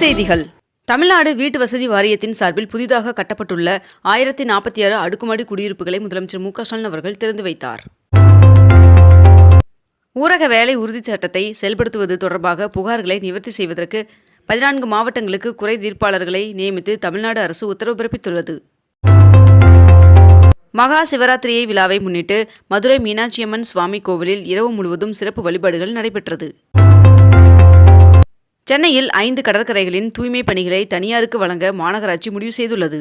செய்திகள். தமிழ்நாடு வீட்டு வசதி வாரியத்தின் சார்பில் புதிதாக கட்டப்பட்டுள்ள ஆயிரத்தி நாற்பத்தி ஆறு அடுக்குமாடி குடியிருப்புகளை முதலமைச்சர் மு க ஸ்டாலின் அவர்கள் திறந்து வைத்தார். ஊரக வேலை உறுதிச் சட்டத்தை செயல்படுத்துவது தொடர்பாக புகார்களை நிவர்த்தி செய்வதற்கு பதினான்கு மாவட்டங்களுக்கு குறை தீர்ப்பாளர்களை நியமித்து தமிழ்நாடு அரசு உத்தரவு பிறப்பித்துள்ளது. மகா சிவராத்திரியை விழாவை முன்னிட்டு மதுரை மீனாட்சியம்மன் சுவாமி கோவிலில் இரவு முழுவதும் சிறப்பு வழிபாடுகள் நடைபெற்றது. சென்னையில் ஐந்து கடற்கரைகளின் தூய்மை பணிகளை தனியாருக்கு வழங்க மாநகராட்சி முடிவு செய்துள்ளது.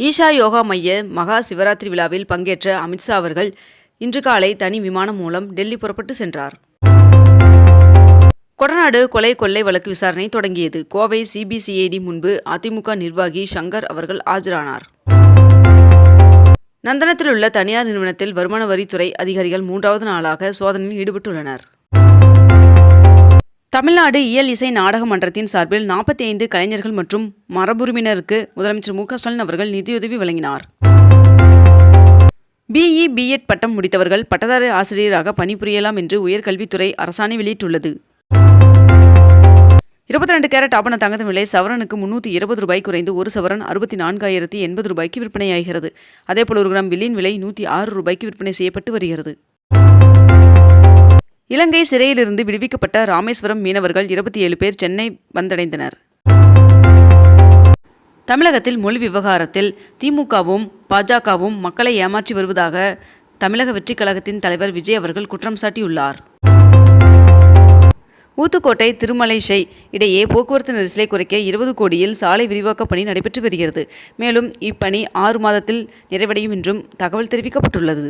ஈஷா யோகா மைய மகா சிவராத்திரி விழாவில் பங்கேற்ற அமித்ஷா அவர்கள் இன்று காலை தனி விமானம் மூலம் டெல்லி புறப்பட்டு சென்றார். கொடநாடு கொலை கொள்ளை வழக்கு விசாரணை தொடங்கியது. கோவை சிபிசிஐடி முன்பு அதிமுக நிர்வாகி சங்கர் அவர்கள் ஆஜரானார். நந்தனத்தில் உள்ள தனியார் நிறுவனத்தில் வருமான வரித்துறை அதிகாரிகள் மூன்றாவது நாளாக சோதனையில் ஈடுபட்டுள்ளனர். தமிழ்நாடு இயல் இசை நாடக மன்றத்தின் சார்பில் நாற்பத்தி ஐந்து கலைஞர்கள் மற்றும் மரபுரிமினருக்கு முதலமைச்சர் மு ஸ்டாலின் அவர்கள் நிதியுதவி வழங்கினார். பிஇ பிஎட் பட்டம் முடித்தவர்கள் பட்டதாரி ஆசிரியராக பணிபுரியலாம் என்று உயர்கல்வித்துறை அரசாணை வெளியிட்டுள்ளது. இருபத்தி ரெண்டு கேரட் ஆபண தங்கத்தின் விலை சவரனுக்கு முன்னூற்றி இருபது ரூபாய் குறைந்து ஒரு சவரன் அறுபத்தி நான்காயிரத்தி எண்பது ரூபாய்க்கு விற்பனையாகிறது. அதேபோல் ஒரு கிராம் வில்லின் விலை நூற்றி ஆறு ரூபாய்க்கு விற்பனை செய்யப்பட்டு வருகிறது. இலங்கை சிறையிலிருந்து விடுவிக்கப்பட்ட ராமேஸ்வரம் மீனவர்கள் இருபத்தி ஏழு பேர் சென்னை வந்தடைந்தனர். தமிழகத்தில் மொழி விவகாரத்தில் திமுகவும் பாஜகவும் மக்களை ஏமாற்றி வருவதாக தமிழக வெற்றிக் கழகத்தின் தலைவர் விஜய் அவர்கள் குற்றம் சாட்டியுள்ளார். ஊத்துக்கோட்டை திருமலைஷை இடையே போக்குவரத்து நெரிசலை குறைக்க இருபது கோடியில் சாலை விரிவாக்கப் பணி நடைபெற்று வருகிறது. மேலும் இப்பணி ஆறு மாதத்தில் நிறைவடையும் என்றும் தகவல் தெரிவிக்கப்பட்டுள்ளது.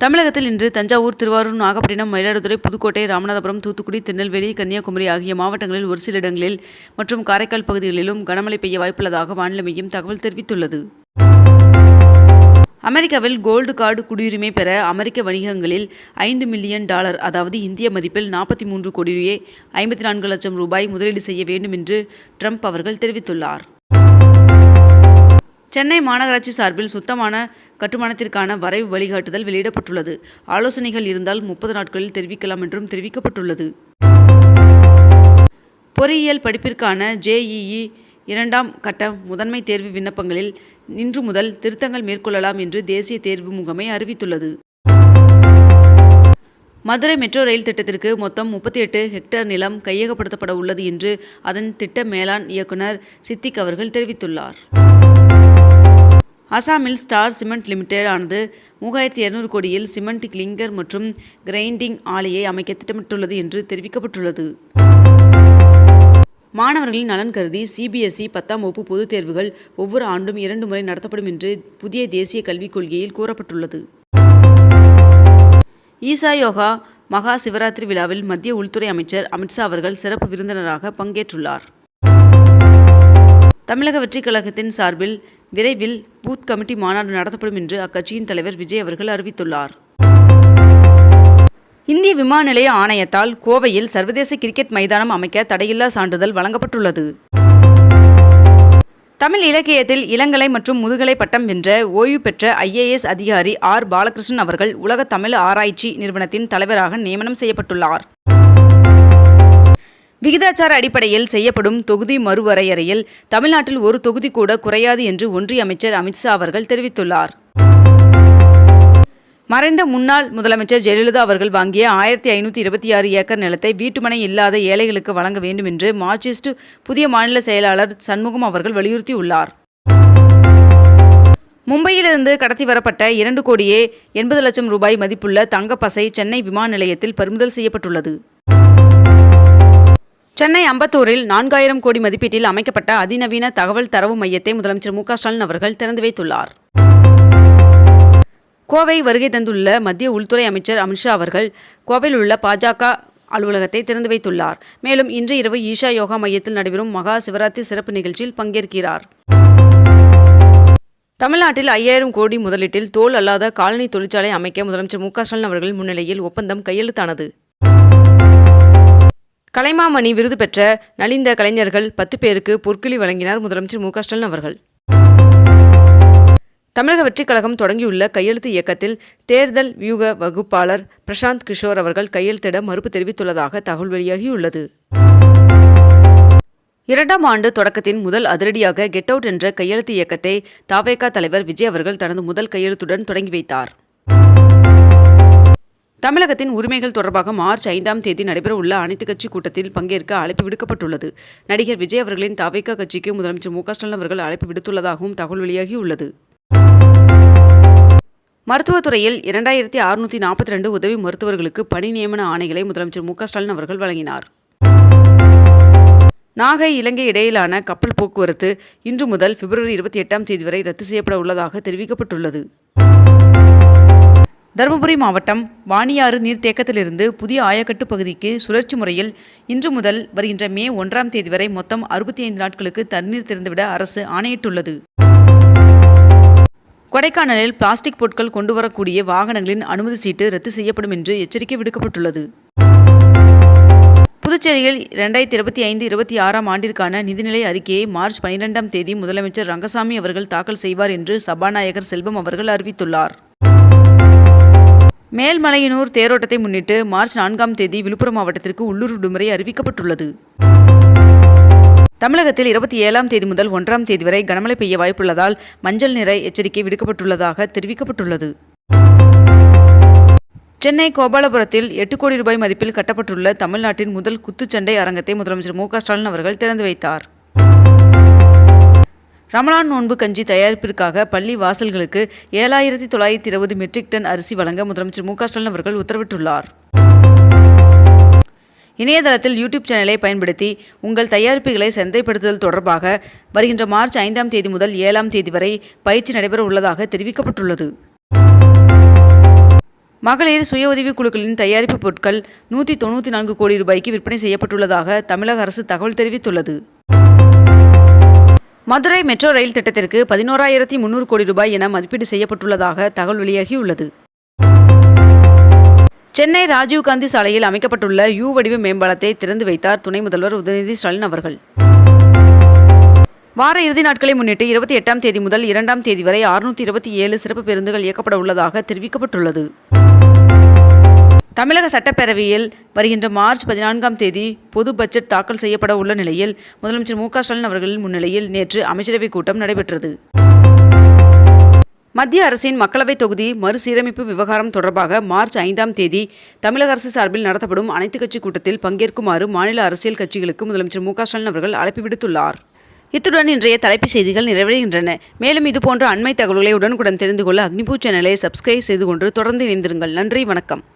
தமிழகத்தில் இன்று தஞ்சாவூர் திருவாரூர் நாகப்பட்டினம் மயிலாடுதுறை புதுக்கோட்டை ராமநாதபுரம் தூத்துக்குடி திருநெல்வேலி கன்னியாகுமரி ஆகிய மாவட்டங்களில் ஒரு சில இடங்களில் மற்றும் காரைக்கால் பகுதிகளிலும் கனமழை பெய்ய வாய்ப்புள்ளதாக வானிலை மையம் தகவல் தெரிவித்துள்ளது. அமெரிக்காவில் கோல்டு கார்டு குடியுரிமை பெற அமெரிக்க வணிகங்களில் ஐந்து மில்லியன் டாலர் அதாவது இந்திய மதிப்பில் நாற்பத்தி மூன்று கோடியே ஐம்பத்தி நான்கு லட்சம் ரூபாய் முதலீடு செய்ய வேண்டும் என்று ட்ரம்ப் அவர்கள் தெரிவித்துள்ளார். சென்னை மாநகராட்சி சார்பில் சுத்தமான கட்டுமானத்திற்கான வரைவு வழிகாட்டுதல் வெளியிடப்பட்டுள்ளது. ஆலோசனைகள் இருந்தால் முப்பது நாட்களில் தெரிவிக்கலாம் என்றும் தெரிவிக்கப்பட்டுள்ளது. பொறியியல் படிப்பிற்கான ஜேஇஇ இரண்டாம் கட்ட முதன்மை தேர்வு விண்ணப்பங்களில் இன்று முதல் திருத்தங்கள் மேற்கொள்ளலாம் என்று தேசிய தேர்வு முகமை அறிவித்துள்ளது. மதுரை மெட்ரோ ரயில் திட்டத்திற்கு மொத்தம் முப்பத்தி எட்டு ஹெக்டேர் நிலம் கையகப்படுத்தப்பட உள்ளது என்று அதன் திட்ட மேலாண் இயக்குனர் சித்திக் அவர்கள் தெரிவித்துள்ளார். அசாமில் ஸ்டார் சிமெண்ட் லிமிடெட் ஆனது மூவாயிரத்தி இருநூறு கோடியில் சிமெண்ட் கிளிங்கர் மற்றும் கிரைண்டிங் ஆலையை அமைக்க திட்டமிட்டுள்ளது என்று தெரிவிக்கப்பட்டுள்ளது. மாணவர்களின் நலன் கருதி சிபிஎஸ்இ பத்தாம் வகுப்பு பொதுத் தேர்வுகள் ஒவ்வொரு ஆண்டும் இரண்டு முறை நடத்தப்படும் என்று புதிய தேசிய கல்விக் கொள்கையில் கூறப்பட்டுள்ளது. ஈசா யோகா மகா சிவராத்திரி விழாவில் மத்திய உள்துறை அமைச்சர் அமித்ஷா அவர்கள் சிறப்பு விருந்தினராக பங்கேற்றுள்ளார். தமிழக வெற்றிக் கழகத்தின் சார்பில் விரைவில் பூத் கமிட்டி மாநாடு நடத்தப்படும் என்று அக்கட்சியின் தலைவர் விஜய் அவர்கள் அறிவித்துள்ளார். இந்திய விமான நிலைய ஆணையத்தால் கோவையில் சர்வதேச கிரிக்கெட் மைதானம் அமைக்க தடையில்லா சான்றிதழ் வழங்கப்பட்டுள்ளது. தமிழ் இலக்கியத்தில் இளங்கலை மற்றும் முதுகலை பட்டம் வென்ற ஓய்வு பெற்ற ஐஏஎஸ் அதிகாரி ஆர். பாலகிருஷ்ணன் அவர்கள் உலக தமிழ் ஆராய்ச்சி நிறுவனத்தின் தலைவராக நியமனம் செய்யப்பட்டுள்ளார். விகிதாச்சார அடிப்படையில் செய்யப்படும் தொகுதி மறுவரையறையில் தமிழ்நாட்டில் ஒரு தொகுதி கூட குறையாது என்று ஒன்றிய அமைச்சர் அமித்ஷா அவர்கள் தெரிவித்துள்ளார். மறைந்த முன்னாள் முதலமைச்சர் ஜெயலலிதா அவர்கள் வாங்கிய ஆயிரத்தி ஐநூற்றி இருபத்தி ஆறு ஏக்கர் நிலத்தை வீட்டுமனை இல்லாத ஏழைகளுக்கு வழங்க வேண்டும் என்று மார்க்சிஸ்ட் புதிய மாநில செயலாளர் சண்முகம் அவர்கள் வலியுறுத்தியுள்ளார். மும்பையிலிருந்து கடத்தி வரப்பட்ட இரண்டு கோடியே எண்பது லட்சம் ரூபாய் மதிப்புள்ள தங்கப்பசை சென்னை விமான நிலையத்தில் பறிமுதல் செய்யப்பட்டுள்ளது. சென்னை அம்பத்தூரில் நான்காயிரம் கோடி மதிப்பீட்டில் அமைக்கப்பட்ட அதிநவீன தகவல் தரவு மையத்தை முதலமைச்சர் மு ஸ்டாலின் அவர்கள் திறந்து வைத்துள்ளார். கோவை வருகை தந்துள்ள மத்திய உள்துறை அமைச்சர் அமித்ஷா அவர்கள் கோவையில் உள்ள பாஜக அலுவலகத்தை திறந்து வைத்துள்ளார். மேலும் இன்று இரவு ஈஷா யோகா மையத்தில் நடைபெறும் மகா சிவராத்திரி சிறப்பு நிகழ்ச்சியில் பங்கேற்கிறார். தமிழ்நாட்டில் ஐயாயிரம் கோடி முதலீட்டில் தோல் அல்லாத காலனி தொழிற்சாலை அமைக்க முதலமைச்சர் மு ஸ்டாலின் அவர்கள் முன்னிலையில் ஒப்பந்தம் கையெழுத்தானது. கலைமாமணி விருது பெற்ற நலிந்த கலைஞர்கள் பத்து பேருக்கு பொற்கிளி வழங்கினார் முதலமைச்சர் மு க ஸ்டாலின் அவர்கள். தமிழக வெற்றிக் கழகம் தொடங்கியுள்ள கையெழுத்து இயக்கத்தில் தேர்தல் வியூக வகுப்பாளர் பிரசாந்த் கிஷோர் அவர்கள் கையெழுத்திட மறுப்பு தெரிவித்துள்ளதாக தகவல் வெளியாகியுள்ளது. இரண்டாம் ஆண்டு தொடக்கத்தின் முதல் அதிரடியாக கெட் அவுட் என்ற கையெழுத்து இயக்கத்தை தாவேகா தலைவர் விஜய் அவர்கள் தனது முதல் கையெழுத்துடன் தொடங்கி வைத்தார். தமிழகத்தின் உரிமைகள் தொடர்பாக மார்ச் ஐந்தாம் தேதி நடைபெறவுள்ள அனைத்து கட்சி கூட்டத்தில் பங்கேற்க அழைப்பு விடுக்கப்பட்டுள்ளது. நடிகர் விஜய் அவர்களின் தாவேகா கட்சிக்கு முதலமைச்சர் மு ஸ்டாலின் அவர்கள் அழைப்பு விடுத்துள்ளதாகவும் தகவல் வெளியாகியுள்ளது. மருத்துவத்துறையில் இரண்டாயிரத்தி அறுநூற்றி நாற்பத்தி ரெண்டு உதவி மருத்துவர்களுக்கு பணி நியமன ஆணைகளை முதலமைச்சர் மு ஸ்டாலின் அவர்கள் வழங்கினார். நாகை இலங்கை இடையிலான கப்பல் போக்குவரத்து இன்று முதல் பிப்ரவரி இருபத்தி எட்டாம் தேதி வரை ரத்து செய்யப்பட உள்ளதாக தெரிவிக்கப்பட்டுள்ளது. தருமபுரி மாவட்டம் வாணியாறு நீர்த்தேக்கத்திலிருந்து புதிய ஆயக்கட்டு பகுதிக்கு சுழற்சி முறையில் இன்று முதல் வருகின்ற மே ஒன்றாம் தேதி வரை மொத்தம் அறுபத்தி ஐந்து நாட்களுக்கு தண்ணீர் திறந்துவிட அரசு ஆணையிட்டுள்ளது. கொடைக்கானலில் பிளாஸ்டிக் பொருட்கள் கொண்டு வரக்கூடிய வாகனங்களின் அனுமதி சீட்டு ரத்து செய்யப்படும் என்று எச்சரிக்கை விடுக்கப்பட்டுள்ளது. புதுச்சேரியில் இரண்டாயிரத்தி இருபத்தி ஐந்து இருபத்தி ஆறாம் ஆண்டிற்கான நிதிநிலை அறிக்கையை மார்ச் பனிரெண்டாம் தேதி முதலமைச்சர் ரங்கசாமி அவர்கள் தாக்கல் செய்வார் என்று சபாநாயகர் செல்வம் அவர்கள் அறிவித்துள்ளார். மேல்மலையனூர் தேரோட்டத்தை முன்னிட்டு மார்ச் நான்காம் தேதி விழுப்புரம் மாவட்டத்திற்கு உள்ளூர் விடுமுறை அறிவிக்கப்பட்டுள்ளது. தமிழகத்தில் இருபத்தி ஏழாம் தேதி முதல் ஒன்றாம் தேதி வரை கனமழை பெய்ய வாய்ப்புள்ளதால் மஞ்சள் நிற எச்சரிக்கை விடுக்கப்பட்டுள்ளதாக தெரிவிக்கப்பட்டுள்ளது. சென்னை கோபாலபுரத்தில் எட்டு கோடி ரூபாய் மதிப்பில் கட்டப்பட்டுள்ள தமிழ்நாட்டின் முதல் குத்துச்சண்டை அரங்கத்தை முதலமைச்சர் மு க ஸ்டாலின் அவர்கள் திறந்து வைத்தார். ரமலான் நோன்பு கஞ்சி தயாரிப்பிற்காக பள்ளி வாசல்களுக்கு ஏழாயிரத்தி தொள்ளாயிரத்தி இருபது மெட்ரிக் டன் அரிசி வழங்க முதலமைச்சர் மு ஸ்டாலின் அவர்கள் உத்தரவிட்டுள்ளார். இணையதளத்தில் யூடியூப் சேனலை பயன்படுத்தி உங்கள் தயாரிப்புகளை சந்தைப்படுத்துதல் தொடர்பாக வருகின்ற மார்ச் ஐந்தாம் தேதி முதல் ஏழாம் தேதி வரை பயிற்சி நடைபெற உள்ளதாக தெரிவிக்கப்பட்டுள்ளது. மகளிர் சுய உதவிக் குழுக்களின் தயாரிப்பு பொருட்கள் நூற்றி தொண்ணூற்றி நான்கு கோடி ரூபாய்க்கு விற்பனை செய்யப்பட்டுள்ளதாக தமிழக அரசு தகவல் தெரிவித்துள்ளது. மதுரை மெட்ரோ ரயில் திட்டத்திற்கு பதினோராயிரத்தி முன்னூறு கோடி ரூபாய் என மதிப்பீடு செய்யப்பட்டுள்ளதாக தகவல் வெளியாகியுள்ளது. சென்னை ராஜீவ்காந்தி சாலையில் அமைக்கப்பட்டுள்ள யூ வடிவ மேம்பாலத்தை திறந்து வைத்தார் துணை முதல்வர் உதயநிதி ஸ்டாலின் அவர்கள். வார இறுதி நாட்களை முன்னிட்டு இருபத்தி எட்டாம் தேதி முதல் இரண்டாம் தேதி வரை அறுநூற்றி இருபத்தி ஏழு சிறப்பு பேருந்துகள் இயக்கப்பட உள்ளதாக தெரிவிக்கப்பட்டுள்ளது. தமிழக சட்டப்பேரவையில் வருகின்ற மார்ச் பதினான்காம் தேதி பொது பட்ஜெட் தாக்கல் செய்யப்பட உள்ள நிலையில் முதலமைச்சர் மு க ஸ்டாலின் அவர்களின் முன்னிலையில் நேற்று அமைச்சரவைக் கூட்டம் நடைபெற்றது. மத்திய அரசின் மக்களவைத் தொகுதி மறுசீரமைப்பு விவகாரம் தொடர்பாக மார்ச் ஐந்தாம் தேதி தமிழக அரசு சார்பில் நடத்தப்படும் அனைத்துக் கட்சி கூட்டத்தில் பங்கேற்குமாறு மாநில அரசியல் கட்சிகளுக்கு முதலமைச்சர் மு க ஸ்டாலின் அவர்கள் அழைப்பு விடுத்துள்ளார். இத்துடன் இன்றைய தலைப்புச் செய்திகள் நிறைவடைகின்றன. மேலும் இதுபோன்ற அண்மை தகவல்களை உடனுக்குடன் தெரிந்து கொள்ள அக்னிபூ சேனலை சப்ஸ்கிரைப் செய்து கொண்டு தொடர்ந்து இணைந்திருங்கள். நன்றி வணக்கம்.